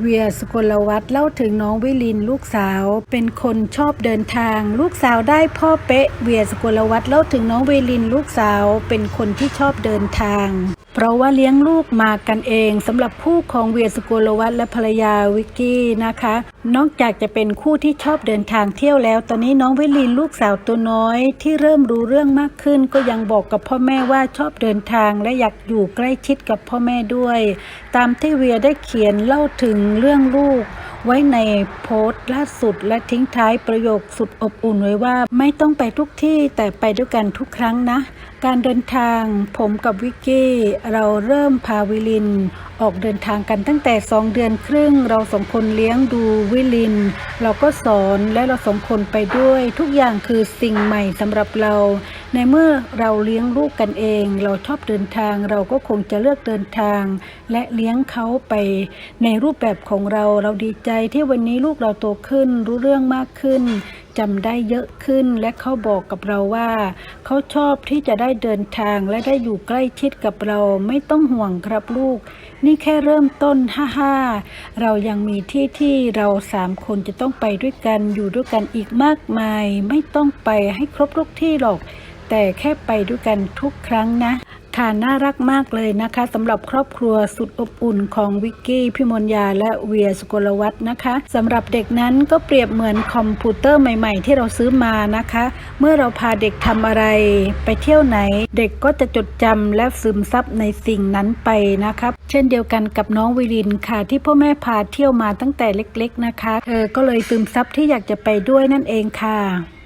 เวียสกลวัฒเล่าถึงน้องวิลินลูกสาว เป็นคนชอบเดินทาง ลูกสาวได้พ่อเป๊ะ เวียสกลวัฒเล่าถึงน้องวิลินลูกสาว เป็นคนที่ชอบเดินทาง เพราะว่าเลี้ยงลูกมากันเองสำหรับคู่ของเวียสกลวัฒน์และภรรยาวิกกี้นะคะ นอกจากจะเป็นคู่ที่ชอบเดินทางเที่ยวแล้ว ตอนนี้น้องวิลินลูกสาวตัวน้อย ที่เริ่มรู้เรื่องมากขึ้น ก็ยังบอกกับพ่อแม่ว่าชอบเดินทางและอยากอยู่ใกล้ชิดกับพ่อแม่ด้วย ตามที่เวียได้เขียนเล่าถึงเรื่องลูก ไว้ในโพสต์ล่าสุดและทิ้งท้ายประโยคสุดอบอุ่นไว้ว่า ไม่ต้องไปทุกที่แต่ไปด้วยกันทุกครั้งนะ การเดินทางผมกับวิกกี้เราเริ่มพาวิลิน ออกเดินทางกันตั้งแต่สองเดือนครึ่ง เราสองคนเลี้ยงดูวิลิน เราก็สอนและเราสองคนไปด้วย ทุกอย่างคือสิ่งใหม่สำหรับเรา ในเมื่อเราเลี้ยงลูกกันเอง เราชอบเดินทาง เราก็คงจะเลือกเดินทาง และเลี้ยงเขาไปในรูปแบบของเราเราดีใจที่วันนี้ลูกเราโตขึ้น รู้เรื่องมากขึ้นจำได้เยอะขึ้นและเขาบอกกับเราว่า เขาชอบที่จะได้เดินทางและได้อยู่ใกล้ชิดกับเราไม่ต้องห่วงครับลูก นี่แค่เริ่มต้นฮ่าฮ่าเรายังมีที่ที่เราสามคนจะต้องไปด้วยกันอยู่ด้วยกันอีกมากมาย ไม่ต้องไปให้ครบทุกที่หรอก แต่แค่ไปด้วยกันทุกครั้งนะค่ะ น่ารักมากเลยนะคะสำหรับครอบครัวสุดอบอุ่นของวิกกี้พิมลยาและเวียสกลวัฒน์นะคะสำหรับเด็กนั้นก็เปรียบเหมือนคอมพิวเตอร์ใหม่ ๆ ที่เราซื้อมานะคะ เมื่อเราพาเด็กทำอะไร ไปเที่ยวไหน เด็กก็จะจดจำและซึมซับในสิ่งนั้นไปนะครับเช่นเดียวกันกับน้องวิรินค่ะ ที่พ่อแม่พาเที่ยวมาตั้งแต่เล็ก ๆ นะคะเธอก็เลยซึมซับที่อยากจะไปด้วยนั่นเองค่ะ